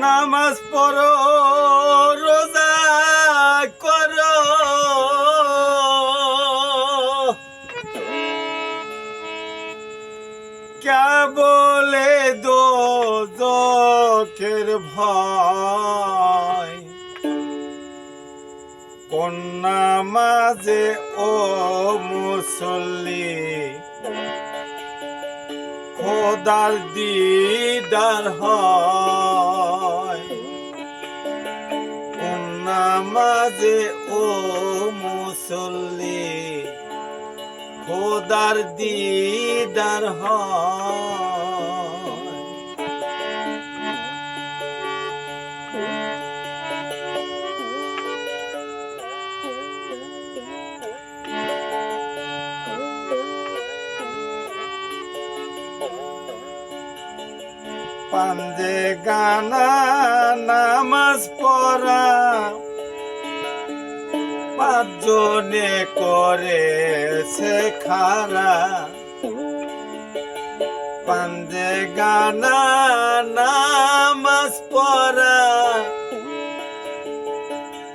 নামাজ পড়ো রোজা করো। বলে দো জখের ভয়। কন্যা মাঝে ও মুসল্লি খোদার দিদার হয়। মাঝে ও মুসল্লি খোদার দিদার হয়। পাঞ্জে গানা নামাজ পড়া। পাঁচজনে করেছে খারা। পাঞ্জে গানা নামাজ পড়া।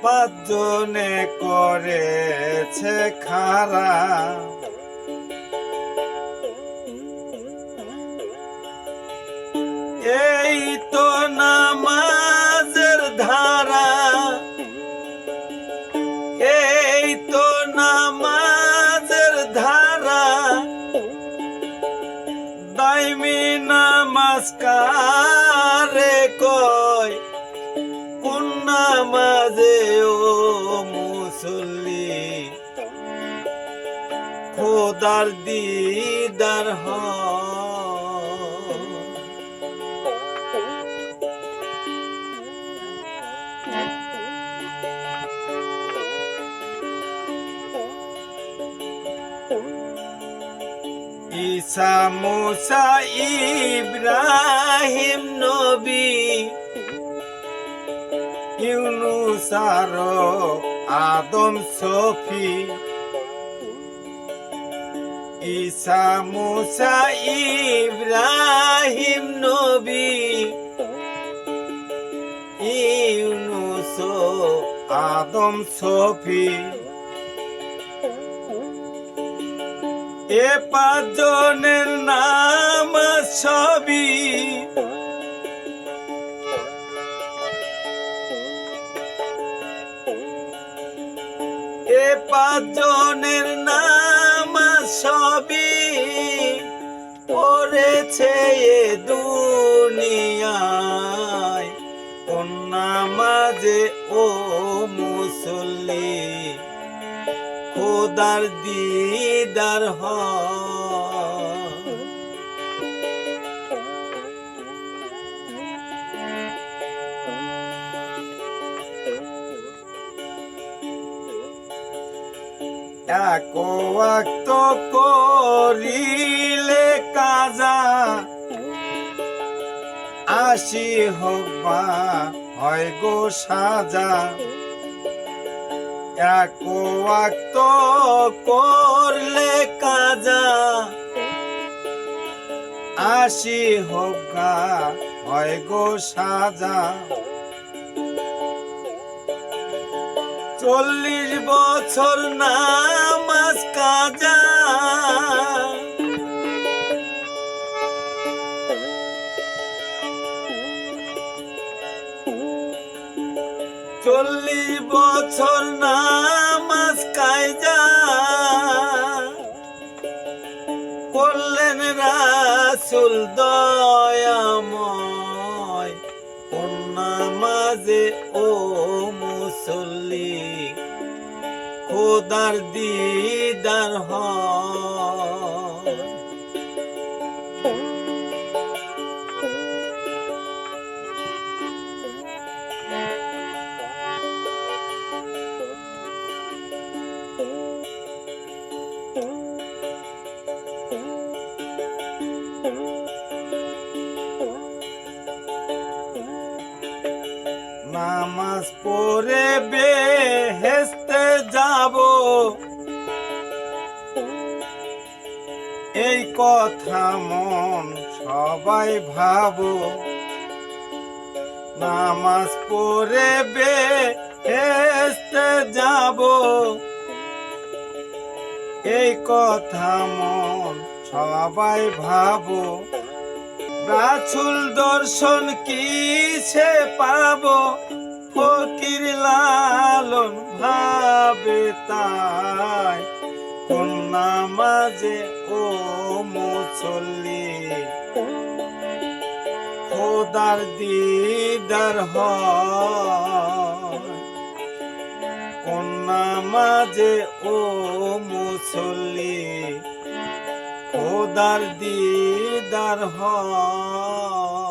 পাঁচজনে করেছে খারা। নামাজে ও মুসল্লি। খোদার দিদার হয় ঈসা মুসা ইব্রাহিম নবী ইউনুস আর আদম সফি। ঈসা, মুসা, ইব্রাহিম নবী। ইউনুস আদম সফি। এ পাঁচজনের নাম সবই পাঁচজনের নাম সবই পড়েছে এ দুনিয়ায়। কোন ও মুসল্লি খোদার দিদার হয়। এক ওয়াক্ত করিলে কাজা। আসি হোক বা হয় গো সাজা। এক ওয়াক্ত করলে কাজা। আসি হোক হয় গো সাজা। চল্লিশ বছর নামাজ কাজা। চল্লিশ বছর নামাজ কায়জা করলেন রাসুল দয়াময় কোন নামাজে ও মুসল্লি। খোদার দিদার হয় নামাজ পড়ে বেহেস্তে যাব এই কথা মন সবাই ভাবো। নামাজ পড়ে বে হেসতে যাব। এই কথা মন সবাই ভাবো। রাছুল দর্শন কি সে পাবো? ফকির লালন ভাবে তাই কোন নামাজে ও মুসল্লি খোদার দিদার হয়। কোন নামাজে ও মুসল্লি খোদার দিদার হয়।